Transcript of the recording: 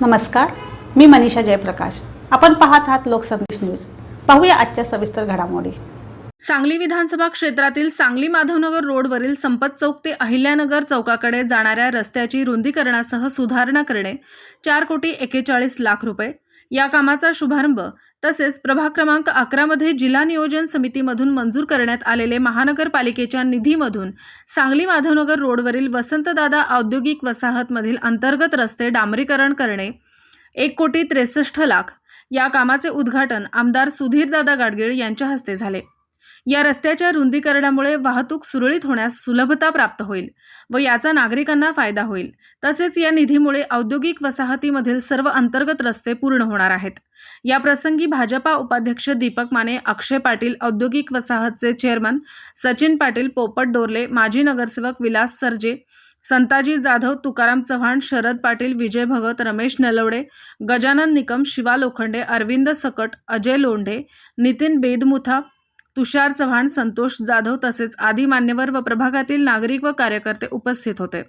नमस्कार मी मनीषा जयप्रकाश. आपण पाहत आहात लोकसंदेश न्यूज. पाहूया आजच्या सविस्तर घडामोडी. सांगली विधानसभा क्षेत्रातील सांगली माधवनगर रोडवरील संपत चौक ते अहिल्यानगर चौकाकडे जाणाऱ्या रस्त्याची रुंदीकरणासह सुधारणा करणे चार कोटी एकेचाळीस लाख रुपये या कामाचा शुभारंभ. तसेच प्रभाग क्रमांक अकरामध्ये जिल्हा नियोजन समितीमधून मंजूर करण्यात आलेले महानगरपालिकेच्या निधीमधून सांगली माधवनगर रोडवरील वसंतदादा औद्योगिक वसाहतमधील अंतर्गत रस्ते डांबरीकरण करणे एक कोटी त्रेसष्ट लाख. या कामाचे उद्घाटन आमदार सुधीरदादा गाडगीळ यांच्या हस्ते झाले. या रस्त्याच्या रुंदीकरणामुळे वाहतूक सुरळीत होण्यास सुलभता प्राप्त होईल व याचा नागरिकांना फायदा होईल. तसेच या निधीमुळे औद्योगिक वसाहतीमधील सर्व अंतर्गत रस्ते पूर्ण होणार आहेत. या प्रसंगी भाजपा उपाध्यक्ष दीपक माने अक्षय पाटील औद्योगिक वसाहतचे चेअरमन सचिन पाटील पोपट डोरले माजी नगरसेवक विलास सरजे संताजी जाधव तुकाराम चव्हाण शरद पाटील विजय भगत रमेश नलवडे गजानन निकम शिवा लोखंडे अरविंद सकट अजय लोंढे नितीन बेदमुथा तुषार चव्हाण संतोष जाधव तसेच आदी मान्यवर व प्रभागातील नागरिक व कार्यकर्ते उपस्थित होते.